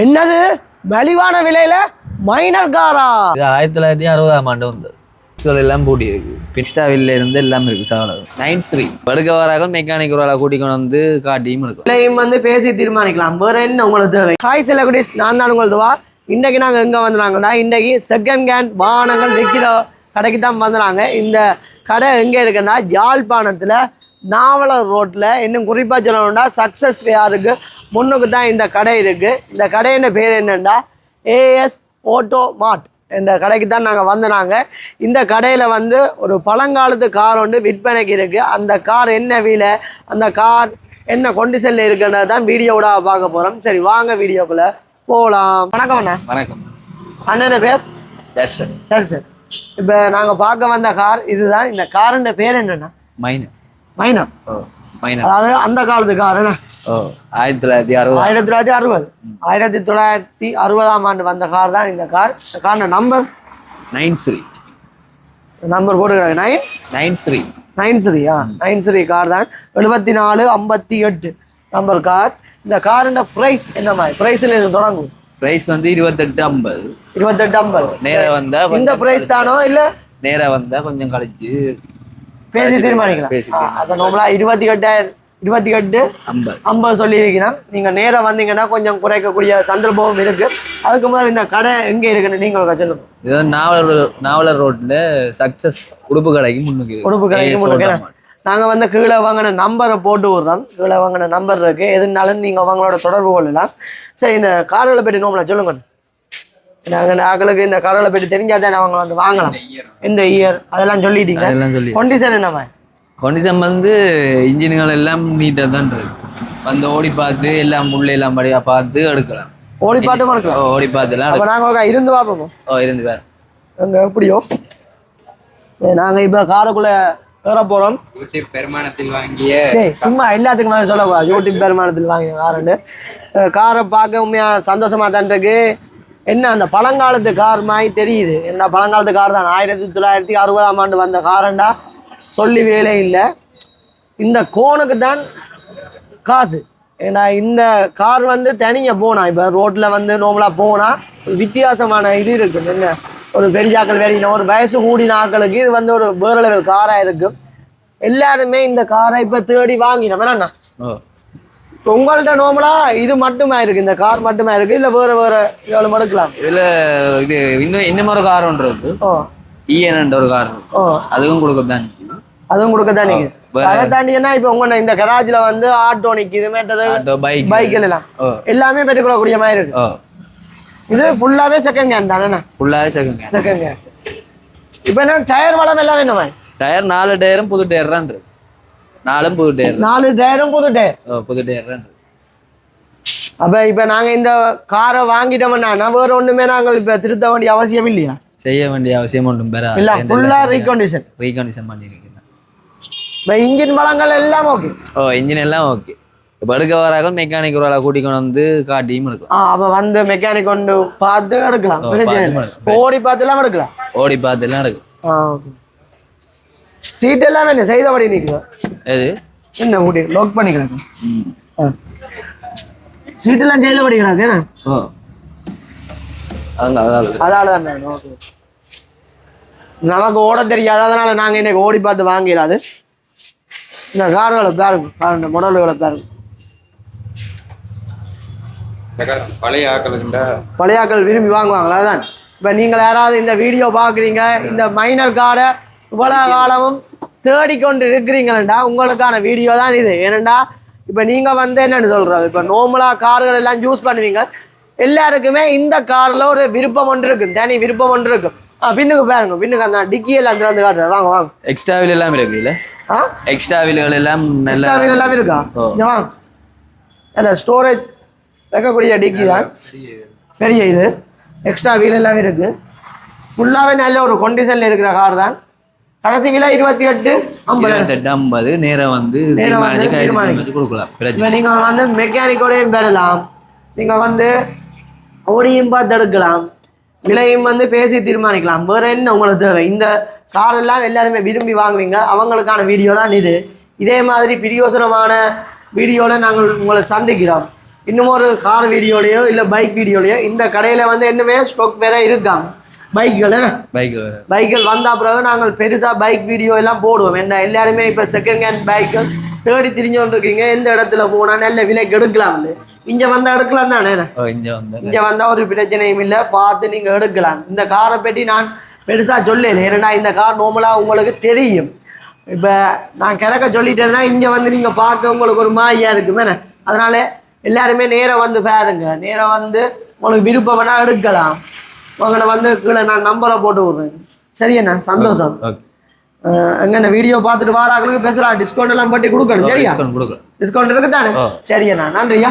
என்னது? மலிவான விலையில மைனர் காரா? இது ஆயிரத்தி தொள்ளாயிரத்தி அறுபதாம் ஆண்டு வந்தது சொல் எல்லாம் பூட்டி இருக்கு. பின்ஸ்டாவில் இருந்து எல்லாம் இருக்கு சாலை நைன் த்ரீ படுக்க வராக மெக்கானிக் ஒரு கூட்டிக்கொண்டு வந்து காட்டியும் இருக்கும் விலையும் வந்து பேசி தீர்மானிக்கலாம். வேற என்ன உங்களுக்கு தேவை? ஹாய் செல்லகுடிஸ் நான் தான் உங்களுக்கு வா. இன்றைக்கு நாங்கள் எங்கே வந்துறாங்கன்னா இன்றைக்கு செகண்ட் ஹேண்ட் வாகனங்கள் விற்கிற கடைக்கு தான் வந்துறாங்க. இந்த கடை எங்கே இருக்குன்னா யாழ்ப்பாணத்தில் நாவலர் ரோட்டில் இன்னும் குறிப்பாக சொல்லணும்னா சக்ஸஸ் ஃபேருக்கு முன்னுக்கு தான் இந்த கடை இருக்குது இந்த கடையின் பேர் என்னென்னா ஏஎஸ் ஆட்டோ மார்ட் இந்த கடைக்கு தான் நாங்கள் வந்தனாங்க இந்த கடையில் வந்து ஒரு பழங்காலத்து கார் ஒன்று விற்பனைக்கு இருக்குது அந்த கார் என்ன விலை அந்த கார் என்ன கொண்டிஷனில் இருக்குன்றது தான் வீடியோவோட பார்க்க போகிறோம் சரி வாங்க வீடியோக்குள்ளே போகலாம் வணக்கம் அண்ணா. வணக்கம். அண்ணன் பேர்? சார் சரி இப்போ நாங்கள் பார்க்க வந்த கார் இதுதான். இந்த காருன்ற பேர் என்னண்ணா? மைனர் மைனா ஓ மைனர் அதாவது அந்த காலத்து கார் என்ன ஓ ஆயிரத்தி தொள்ளாயிரத்தி அறுபது. ஆயிரத்தி தொள்ளாயிரத்தி அறுபது. ஆயிரத்தி தொள்ளாயிரத்தி அறுபதாம் ஆண்டு வந்த கார் தான் இந்த கார். இந்த car number nine three number போட்டுக்கிறாங்க nine nine three nine three ஆ? நைன் ஸ்ரீ கார் தான். எழுபத்தி நாலு ஐம்பத்தி எட்டு. Number car. இந்த காரோட ப்ரைஸ் என்ன மாதிரி? ப்ரைஸில் இது தொடங்கும். ப்ரைஸ் வந்து இருபத்தெட்டு ஐம்பது. இருபத்தெட்டு ஐம்பது. நேரா வந்தா இந்த கொஞ்சம் ப்ரைஸ் தானோ இல்லை? நேரா வந்தா கொஞ்சம் கழிச்சு பேசி தீர்மானிக்கலாம். அதை நம்மளா இருபத்தி எட்டாயிரம் இருபத்தி எட்டு ஐம்பது. சொல்லியிருக்கிறேன். நீங்கள் நேராக வந்தீங்கன்னா கொஞ்சம் குறைக்கக்கூடிய சந்தர்ப்பமும் இருக்கு. அதுக்கு முதல்ல இந்த கடை எங்கே இருக்குன்னு நீங்கள் சொல்லுங்க. இது நாவலர் நாவலர் ரோட்ல சக்சஸ் உடுப்பு கடைக்கு முன்னுக்கு. உடுப்பு கடைக்கு முன்னுக்கு. நாங்கள் வந்து கீழே வாங்கின நம்பரை போட்டு விடுறோம். கீழே வாங்கின நம்பர் இருக்கு. எதுனாலும் நீங்கள் அவங்களோட தொடர்பு கொள்ளலாம். சரி இந்த கார்களை பற்றி நோம்பல சொல்லுங்க. நாங்கள் ஆக்களுக்கு இந்த கார்களை பற்றி தெரிஞ்சாதான் அவங்க வந்து வாங்கலாம். எந்த இயர் அதெல்லாம் சொல்லிட்டீங்க. அதெல்லாம் சொல்லி கொண்டிஷன் என்னம்மா? கொண்டிசம் வந்து இன்ஜின்கள் எல்லாம் நீட்டாக தான் இருக்கு. வந்து ஓடி பார்த்து எல்லாம் உள்ள எல்லாம் படியா பார்த்து எடுக்கலாம். ஓடி மறக்கலாம். ஓ, ஓடி பார்த்து எல்லாம் அப்போ எடுக்கலாம் நாங்கள் இருந்து பார்ப்போம் ஓ இருந்து வேற அங்கே எப்படியோ. நாங்கள் இப்போ காருக்குள்ளே ஏற யூடியூப் பெருமானத்தில் வாங்கிய டேய் சும்மா எல்லாத்துக்கும் மேலே சொல்லக்கூடாது யூடியூப் பெருமானத்தில் வாங்கின காருண்டு காரை பார்க்க உண்மையாக சந்தோஷமா தான் இருக்கு. என்ன அந்த பழங்காலத்து கார் மாதிரி தெரியுது. என்ன பழங்காலத்து கார் தான். ஆயிரத்தி தொள்ளாயிரத்தி அறுபதாம் ஆண்டு வந்த காரண்டா? சொல்லி வேலை இல்லை. இந்த கோனுக்கு தான் காசு. ஏன்னா இந்த கார் வந்து தனியாக போனால் இப்போ ரோட்டில் வந்து நோம்பலாக போனால் ஒரு வித்தியாசமான இது இருக்குது என்ன ஒரு பெரியாக்கள் வேலையின ஒரு வயசு கூடின ஆக்களுக்கு இது வந்து ஒரு வேற லெவல் காராக இருக்கும். எல்லாருமே இந்த காரை இப்போ தேடி வாங்கினோம் வேணா உங்கள்கிட்ட நோமலா இது மட்டுமே இருக்கு? இந்த கார் மட்டுமே இருக்கு? இல்லை வேற வேற எவ்வளோ எடுக்கலாம் இதுல இது இன்னும் இன்னும் ஒரு கார் ஒன்று இருக்கு. ஓ. இஎன் ஒரு கார் ஓ. அதுவும் கொடுக்க தான் அதுவும் கொடுக்க தான் நீங்க அதை தாண்டி என்ன இப்போ உங்க இந்த கராஜில் வந்து ஆட்டோ நிற்கிது மேட்டது பைக் பைக்கில் எல்லாம். எல்லாமே பெற்றுக்கொள்ளக்கூடிய மாதிரி இருக்கு. இது ஃபுல்லாவே செகண்ட் ஹேண்ட் தானே ஃபுல்லாகவே செகண்ட் செகண்ட் ஹேண்ட் இப்போ என்ன டயர் வளம் எல்லாம் என்ன மாதிரி? டயர் நாலு டயரும் புது டயர் தான் இருக்கு. நாலும் புது டயர் நாலு டயரும் புது டயர் புது டயர் தான். அப்ப இப்ப நாங்க இந்த காரை வாங்கிட்டோம்னா வேற ஒண்ணுமே நாங்கள் இப்ப திருத்த வேண்டிய அவசியம் இல்லையா? செய்ய வேண்டிய அவசியம் ஒன்றும் பெற. இல்ல ஃபுல்லா ரீகண்டிஷன் ரீகண்டிஷன் பண்ணியிருக்கேன் இப்ப இன்ஜின் பழங்கள் எல்லாம் ஓகே ஓ இன்ஜின் எல்லாம் ஓகே இப்போ எடுக்க மெக்கானிக் ஒரு கூட்டிக்கொண்டு வந்து காட்டியும் எடுக்கலாம். ஆ அப்ப வந்து மெக்கானிக் கொண்டு பார்த்து எடுக்கலாம். எடுக்கலாம். ஓடி பார்த்து எல்லாம் எடுக்கலாம். ஓடி பார்த்து எல்லாம் எடுக்கும் ஆ ஓகே சீட் எல்லாம் என்ன? செய்தபடி நிற்கும் எது? என்ன ஊட்டி? லாக் பண்ணிக்கிறேன் ம். ஆ. சீட் எல்லாம் செய்தபடி கிடக்கு என்ன? ஓ அதால தான் ஓகே. நமக்கு ஓட தெரியாது அதனால நாங்க இன்னைக்கு ஓடி பார்த்து வாங்கிடாது இந்த கார்களை பாருங்க பாருங்க மாடல்களை பாருங்க பழைய ஆக்களுக்குண்ட பழையாக்கள் விரும்பி வாங்குவாங்களா அதான். இப்போ நீங்கள் யாராவது இந்த வீடியோ பார்க்குறீங்க இந்த மைனர் கார்டை இவ்வளோ காலமும் தேடிக்கொண்டு இருக்கிறீங்களா உங்களுக்கான வீடியோ தான் இது. ஏனண்டா இப்போ நீங்கள் வந்து என்னன்னு சொல்கிறது இப்போ நார்மலாக கார்கள் எல்லாம் யூஸ் பண்ணுவீங்க. எல்லாருக்குமே இந்த காரில் ஒரு விருப்பம் ஒன்று இருக்கும். தனி விருப்பம் ஒன்று இருக்கும். ஆ பின்னுக்கு பாருங்க. பின்னுக்கு அந்த டிக்கி எல்லாம் திறந்து காட்டுறேன். வாங்க வாங்க. எக்ஸ்ட்ரா வீல் எல்லாம் இருக்கு இல்ல? ஆ? எக்ஸ்ட்ரா வீல்கள் எல்லாம் நல்ல வீல் எல்லாம் இருக்கா? வாங்க. என்ன ஸ்டோரேஜ் வைக்கக்கூடிய டிக்கி தான்? பெரிய இது. எக்ஸ்ட்ரா வீல் எல்லாம் இருக்கு. ஃபுல்லாகவே நல்ல ஒரு கொண்டிஷனில் இருக்கிற கார் தான். கடைசி விலை இருபத்தி எட்டு ஐம்பது. இருபத்தெட்டு ஐம்பது. நேரம் வந்து கொடுக்கலாம். நீங்கள் வந்து மெக்கானிக்கோடையும் பெறலாம். நீங்கள் வந்து ஓடியும் பார்த்து எடுக்கலாம். விலையும் வந்து பேசி தீர்மானிக்கலாம். வேற என்ன உங்களுக்கு தேவை? இந்த கார் எல்லாம் எல்லாருமே விரும்பி வாங்குவீங்க. அவங்களுக்கான வீடியோ தான் இது. இதே மாதிரி பிரியோசனமான வீடியோவில் நாங்கள் உங்களை சந்திக்கிறோம். இன்னும் ஒரு கார் வீடியோலயோ இல்லை பைக் வீடியோலயோ இந்த கடையில் வந்து இன்னுமே ஸ்டாக் வேற இருக்காங்க பைக்குகள் வர பைக்கில் வந்த பிறகு நாங்கள் பெருசாக பைக் வீடியோ எல்லாம் போடுவோம். என்ன எல்லாருமே இப்போ செகண்ட் ஹேண்ட் பைக்கு தேடி திரிஞ்சோண்டு இருக்கீங்க எந்த இடத்துல போனால் நல்ல விலைக்கு எடுக்கலாம் இங்கே வந்தால் எடுக்கலாம் தானே இங்கே வந்து இங்கே வந்தால் ஒரு பிரச்சனையும் இல்லை. பார்த்து நீங்கள் எடுக்கலாம். இந்த காரை பற்றி நான் பெருசாக சொல்லல. ஏன்னா இந்த கார் நார்மலாக உங்களுக்கு தெரியும். இப்போ நான் கிழக்க சொல்லிட்டேன்னா இங்கே வந்து நீங்கள் பார்க்க உங்களுக்கு ஒரு மாயா இருக்குமே அதனால எல்லாருமே நேராக வந்து பாருங்க. நேராக வந்து உங்களுக்கு விருப்பம் வேணால் எடுக்கலாம். உங்களை வந்து கீழே நான் நம்பரை போட்டு விட்றேன். சரியண்ணா? சந்தோஷம். எங்க வீடியோ பார்த்துட்டு வாராங்களுக்கு பேசலாம் டிஸ்கவுண்ட் எல்லாம் பட்டி கொடுக்கணும் சரியா? டிஸ்கவுண்ட் கொடுக்குறோம் டிஸ்கவுண்ட் இருக்கு தானே. சரியண்ணா நன்றியா.